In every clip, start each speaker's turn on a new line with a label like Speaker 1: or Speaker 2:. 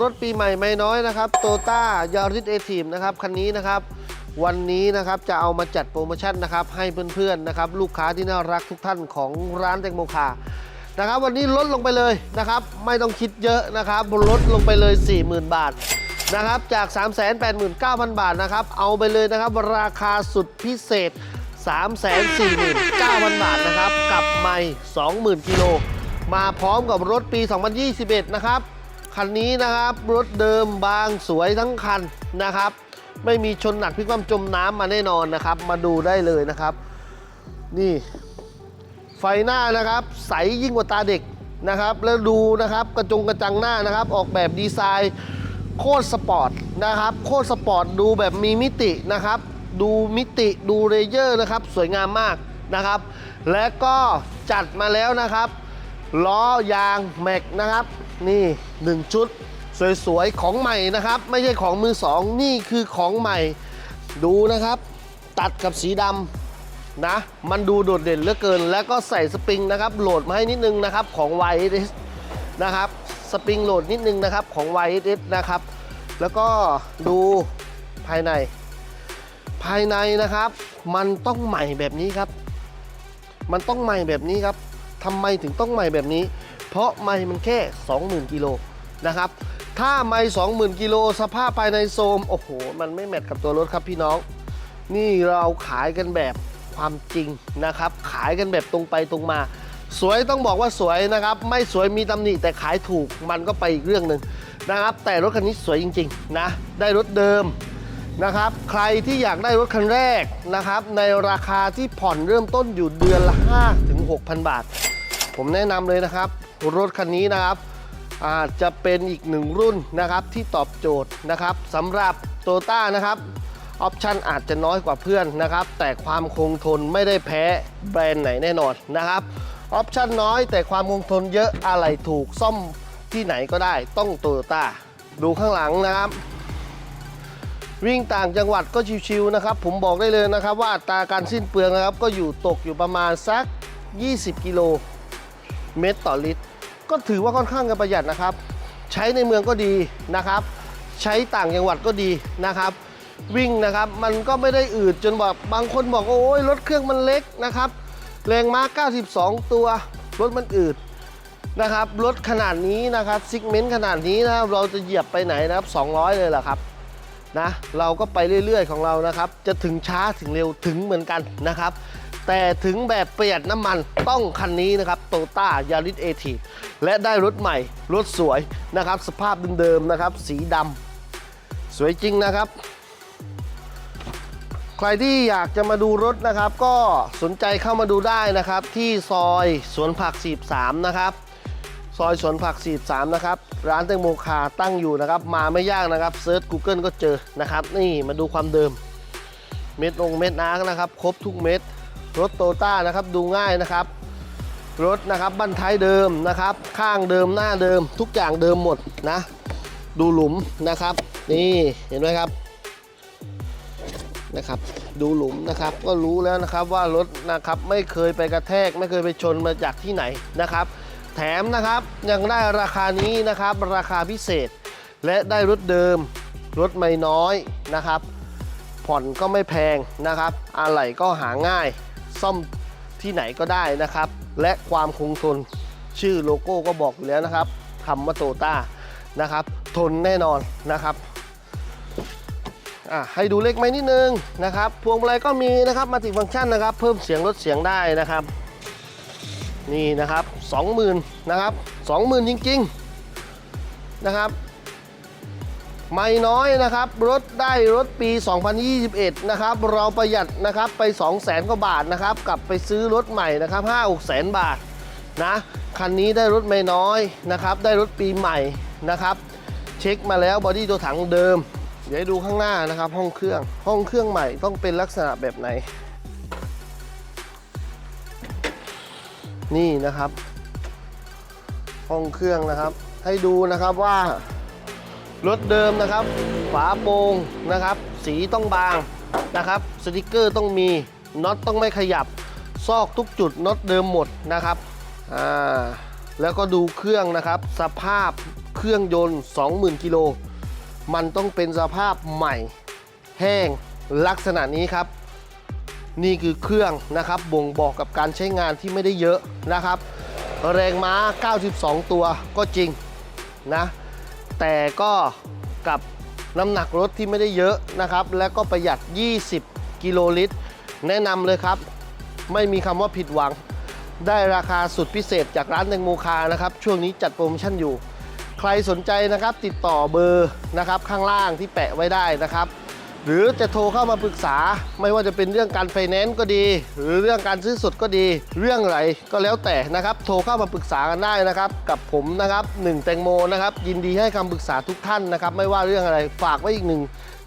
Speaker 1: รถปีใหม่ไม่น้อยนะครับโตต้ายาริสเอทีมนะครับคันนี้นะครับ วันนี้นะครับจะเอามาจัดโปรโมชั่นนะครับให้เพื่อนๆนะครับลูกค้าที่น่ารักทุกท่านของร้านแตงโมคานะครับ วันนี้ลดลงไปเลยนะครับ ไม่ต้องคิดเยอะนะครับลดลงไปเลย 40,000 บาทนะครับจาก 389,000 บาทนะครับเอาไปเลยนะครับ ราคาสุดพิเศษ 349,000 บาทนะครับกับไม่ 20,000 กิโล มาพร้อมกับรถปี 2021 นะครับ คันนี้นะครับ รถเดิมบางสวยทั้งคันนะครับ ไม่มีชนหนักพิกคว่ำจมน้ำมาแน่นอนนะครับ มาดูได้เลยนะครับ นี่ ไฟหน้านะครับ ใสยิ่งกว่าตาเด็กนะครับ แล้วดูนะครับกระจงกระจังหน้านะครับ ออกแบบดีไซน์โคตรสปอร์ตนะครับ โคตรสปอร์ตดูแบบมีมิตินะครับ ดูมิติดูเลเยอร์นะครับ สวยงามมากนะครับ และก็จัดมาแล้วนะครับล้อยางแม็กนะครับ นี่1ชุดสวยๆ ของใหม่นะครับ ไม่ใช่ของมือสองนี่คือของใหม่ ดูนะครับ ตัดกับสีดำนะ มันดูโดดเด่นเหลือเกิน แล้วก็ใส่สปริงนะครับ โหลดมาให้นิดนึงนะครับของ YS นะครับ สปริงโหลดนิดนึงนะครับของ YS นะครับ แล้วก็ดูภายใน ภายในนะครับ มันต้องใหม่แบบนี้ครับ มันต้องใหม่แบบนี้ครับ ทำไมถึงต้องใหม่แบบนี้ เพราะไม่มันแค่ 20,000กิโลนะครับถ้าไม่20,000กิโลสภาพภายในโซมโอ้โห มันไม่แมทกับตัวรถครับพี่น้อง นี่เราขายกันแบบความจริงนะครับ ขายกันแบบตรงไปตรงมา สวยต้องบอกว่าสวยนะครับ ไม่สวยมีตำหนิแต่ขายถูกมันก็ไปอีกเรื่องหนึ่งนะครับ แต่รถคันนี้สวยจริงๆนะได้รถเดิมนะครับ ใครที่อยากได้รถคันแรกนะครับ ในราคาที่ผ่อนเริ่มต้นอยู่เดือนละ5ถึง6,000 บาท ผมแนะนำเลยนะครับ รถคันนี้นะครับอาจจะเป็นอีกหนึ่งรุ่นนะครับที่ตอบโจทย์นะครับสำหรับโตต้านะครับออปชันอาจจะน้อยกว่าเพื่อนนะครับ แต่ความคงทนไม่ได้แพ้แบรนด์ไหนแน่นอนนะครับออปชันน้อยแต่ความคงทนเยอะอะไรถูกซ่อมที่ไหนก็ได้ต้องโตโยต้าดูข้างหลังนะครับ วิ่งต่างจังหวัดก็ชิวๆนะครับ ผมบอกได้เลยนะครับว่าตาการสิ้นเปลืองนะครับ ก็อยู่ตกอยู่ประมาณสัก 20 กิโล เมตรต่อลิตร ก็ถือว่าค่อนข้างจะประหยัดนะครับ ใช้ในเมืองก็ดีนะครับ ใช้ต่างจังหวัดก็ดีนะครับ วิ่งนะครับมันก็ไม่ได้อืดจนแบบบางคนบอกโอ้ยรถเครื่องมันเล็กนะครับแรงม้า 92 ตัวรถมันอืดนะครับรถขนาดนี้นะครับซิกเมนต์ขนาดนี้นะครับเราจะเหยียบไปไหนนะครับ 200 เลยเหรอครับนะเราก็ไปเรื่อยๆของเรานะครับ จะถึงช้าถึงเร็วถึงเหมือนกันนะครับ แต่ถึงแบบประหยัดน้ำมันต้องคันนี้นะครับโตต้ายาริสเอทีและได้รถใหม่ รถสวยนะครับ สภาพเดิมๆนะครับ สีดำสวยจริงนะครับ ใครที่อยากจะมาดูรถนะครับ ก็สนใจเข้ามาดูได้นะครับ ที่ซอยสวนผัก43นะครับซอยสวนผัก 43 นะครับ ร้านแตงโมคาตั้งอยู่นะครับ มาไม่ยากนะครับเซิร์ช Google ก็เจอนะครับ นี่มาดูความเดิม เม็ดองเม็ดน้ำนะครับ ครบทุกเม็ด รถโตต้านะครับดูง่ายนะครับ รถนะครับบั้นท้ายเดิมนะครับ ข้างเดิมหน้าเดิม ทุกอย่างเดิมหมดนะ ดูหลุมนะครับ นี่เห็นไหมครับนะครับ ดูหลุมนะครับ ก็รู้แล้วนะครับว่ารถนะครับไม่เคยไปกระแทก ไม่เคยไปชนมาจากที่ไหนนะครับ แถมนะครับยังได้ราคานี้นะครับราคาพิเศษ และได้รถเดิม รถไม่น้อยนะครับ ผ่อนก็ไม่แพงนะครับอะไหล่ก็หาง่าย ซ่อมที่ไหนก็ได้นะครับ และความคงทนชื่อโลโก้ก็บอกอยู่แล้วนะครับคำว่าโตต้านะครับ ทนแน่นอนนะครับให้ดูเลขไหมนิดนึงนะครับ พวงมาลัยก็มีนะครับมาติฟังก์ชันนะครับ เพิ่มเสียงลดเสียงได้นะครับ นี่นะครับ20,000นะครับ20,000จริงๆนะครับ ไม่น้อยนะครับ รถได้รถปี 2021 นะครับ เราประหยัดนะครับไป 200,000 กว่าบาทนะครับ กลับไปซื้อรถใหม่นะครับ5 6แสนบาทนะคันนี้ได้รถไม่น้อยนะครับ ได้รถปีใหม่นะครับ เช็คมาแล้วบอดี้ตัวถังเดิม เดี๋ยวดูข้างหน้านะครับ ห้องเครื่องห้องเครื่องใหม่ต้องเป็นลักษณะแบบไหน นี่นะครับ ห้องเครื่องนะครับ ให้ดูนะครับว่า รถเดิมนะครับ ฝาโปร่งนะครับ สีต้องบางนะครับ สติกเกอร์ต้องมีน็อตต้องไม่ขยับ ซอกทุกจุดน็อตเดิมหมดนะครับอ่าแล้วก็ดูเครื่องนะครับ สภาพเครื่องยนต์ 20,000 กิโล มันต้องเป็นสภาพใหม่ แห้งลักษณะนี้ครับ นี่คือเครื่องนะครับ บ่งบอกกับการใช้งานที่ไม่ได้เยอะนะครับ แรงม้า 92 ตัวก็จริงนะ แต่ก็กับน้ำหนักรถที่ไม่ได้เยอะนะครับ และก็ประหยัด 20 กิโลลิตร แนะนำเลยครับ ไม่มีคำว่าผิดหวัง ได้ราคาสุดพิเศษจากร้านแตงโมคานะครับ ช่วงนี้จัดโปรโมชั่นอยู่ ใครสนใจนะครับติดต่อเบอร์นะครับข้างล่างที่แปะไว้ได้นะครับ หรือจะโทรเข้ามาปรึกษา ไม่ว่าจะเป็นเรื่องการไฟแนนซ์ก็ดี หรือเรื่องการซื้อสดก็ดี เรื่องอะไรก็แล้วแต่นะครับ โทรเข้ามาปรึกษากันได้นะครับ กับผมนะครับหนึ่งแตงโมนะครับ ยินดีให้คำปรึกษาทุกท่านนะครับ ไม่ว่าเรื่องอะไรฝากไว้อีกหนึ่ง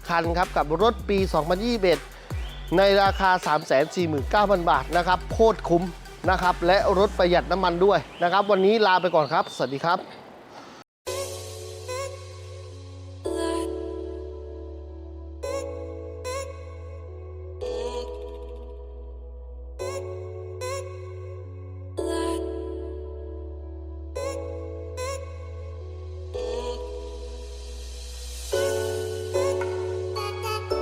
Speaker 1: คันครับกับรถปี 2021 ในราคา 349,000 บาทนะครับโคตรคุ้มนะครับ และรถประหยัดน้ำมันด้วยนะครับ วันนี้ลาไปก่อนครับ สวัสดีครับ